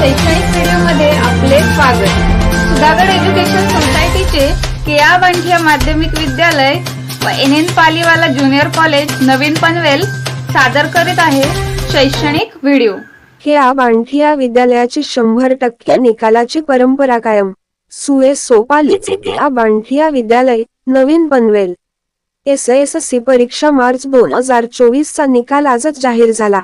शैक्षणिक रेडिओमध्ये आपले स्वागत. सुधागड एज्युकेशन सोसायटीचे के आर बांठिया माध्यमिक विद्यालय व N N Paliwala junior college नवीन पनवेल सादर करीत आहे शैक्षणिक व्हिडिओ. हे बांठिया विद्यालयाची शंभर टक्के निकालाची परंपरा कायम. सुए सोपालीचे या बांठिया विद्यालय नवीन पनवेल. एस एस सी परीक्षा मार्च दोन हजार चोवीस चा निकाल आजच जाहीर झाला.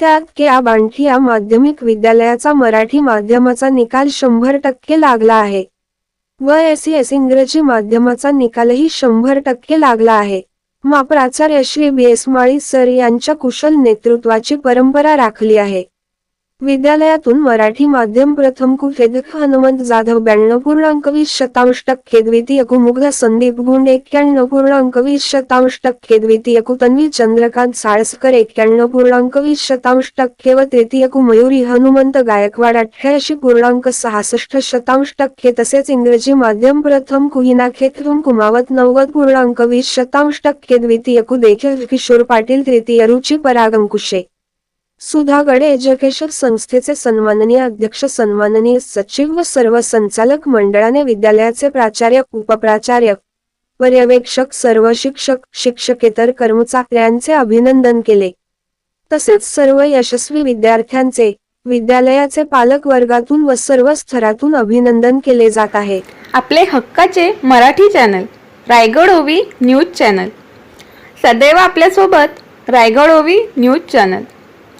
त्यात के आ बांठिया माध्यमिक विद्यालयाचा मराठी माध्यमाचा निकाल शंभर टक्के लागला आहे. व एस एस इंग्रजी माध्यमाचा निकालही शंभर टक्के लागला आहे. मा प्राचार्य Shri B S Mali sir यांच्या कुशल नेतृत्वाची परंपरा राखली आहे. विद्यालयातून मराठी माध्यम प्रथम कुफेदख हनुमंत जाधव ब्याण्णव पूर्णांक वीस शतांश टक्के द्वितीय कुमुग्ध संदीप गुंड एक्क्याण्णव पूर्णांक वीस शतांश टक्के द्वितीय कुतन्वी चंद्रकांत साळसकर एक्क्याण्णव पूर्णांक वीस शतांश टक्के व तृतीय कुमयुरी हनुमंत गायकवाड अठ्ठ्याऐंशी पूर्णांक सहासष्ट शतांश टक्के तसेच इंग्रजी माध्यम प्रथम कुहिना खेतरून कुमावत नव्वद पूर्णांक वीस शतांश टक्के द्वितीय देखील किशोर पाटील तृतीय रुची सुधा सुधागड एज्युकेशन संस्थेचे सन्माननीय अध्यक्ष सन्माननीय सचिव व सर्व संचालक मंडळाने विद्यालयाचे प्राचार्य उपप्राचार्य पर्यवेक्षक सर्व शिक्षक शिक्षकेतर कर्मचाऱ्यांचे अभिनंदन केले. तसेच सर्व यशस्वी विद्यार्थ्यांचे विद्यालयाचे पालक वर्गातून व सर्व स्तरातून अभिनंदन केले जात आहे. आपले हक्काचे मराठी चॅनल रायगड ओवी न्यूज चॅनल. सदैव आपल्यासोबत रायगड ओवी न्यूज चॅनल.